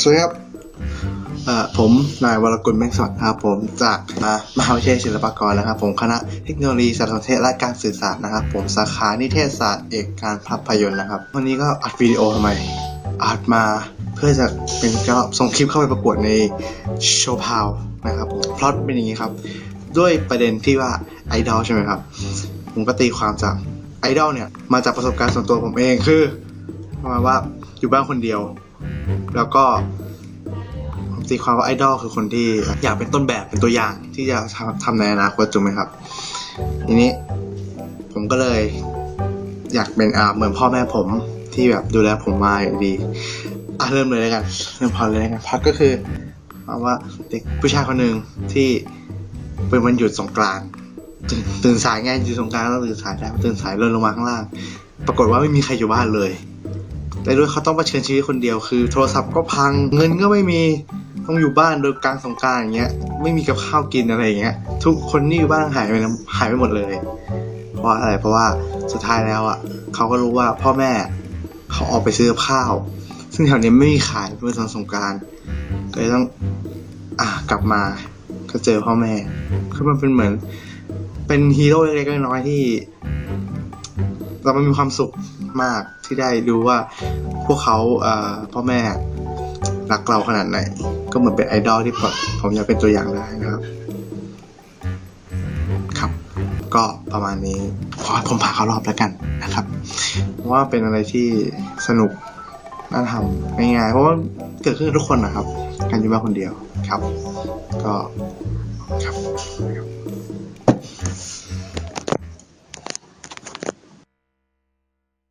สวัสดีครับผมนายวรกุลเมฆสวัสดิ์ครับผมจากมหาวิทยาลัยศิลปากรนะครับ ผมคณะเทคโนโลยีสารสนเทศและการสื่อสารนะครับ ผมสาขานิเทศศาสตร์เอกการภาพยนตร์นะครับ วันนี้ก็อัดวิดีโอทำไมอัดมาเพื่อจะเป็นการส่งคลิปเข้าไปประกวดในโชว์พาวนะครับผมพล็อตเป็นอย่างนี้ครับ ด้วยประเด็นที่ว่าไอดอลใช่ไหมครับ ผมก็ตีความจากไอดอลเนี่ยมาจากประสบการณ์ส่วนตัวผมเองคือประมาณว่าอยู่บ้านคนเดียว แล้วก็ผมตีความว่าไอดอลคือคนที่อยากเป็นต้นแบบเป็นตัวอย่างที่จะทำทำในอนาคตถูกไหมครับ ทีนี้ผมก็เลยอยากเป็นอ่าเหมือนพ่อแม่ผมที่แบบดูแลผมมาอย่างดีอะเริ่มเลยแล้วกันเริ่มพอเลยแล้วกันพักก็คือเอาว่าเด็กผู้ชายคนหนึ่งที่เป็นวันหยุดสงกรานต์ตื่นตื่นสายไงอยู่สงกรานต์แล้วตื่นสายได้ตื่นสายเดินลงมาข้างล่าง ปรากฏว่าไม่มีใครอยู่บ้านเลย แต่ด้วยเขาต้องเผชิญชีวิตคนเดียวคือ โทรศัพท์ก็พังเงินก็ไม่มีต้องอยู่บ้านโดยกลางสงกรารอย่างเงี้ยไม่มีกับข้าวกินอะไรอย่างเงี้ยทุกคนที่อยู่บ้านหายไปแล้วหายไปหมดเลย เพราะอะไรเพราะว่าสุดท้ายแล้วอะเขาก็รู้ว่าพ่อแม่เขาออกไปซื้อกับข้าว ซึ่งแถวนี้ไม่มีขายเมื่อตอนสงกรารก็เลยต้องอะกลับมาก็เจอพ่อแม่คือมันเป็นเหมือน เป็นฮีโร่เล็กๆน้อยๆที่ เรามันมีความสุขมากที่ได้ดูว่าพวกเขาพ่อแม่รักเราขนาดไหน ก็เหมือนเป็นไอดอลที่ผมอยากเป็นตัวอย่างได้นะครับ ครับ ก็ประมาณนี้ขอผมผ่าเขารอบแล้วกันนะครับ ว่าเป็นอะไรที่สนุกน่าทำง่ายๆเพราะว่าเกิดขึ้นทุกคนนะครับ การอยู่บ้านคนเดียวครับ ก็ครับ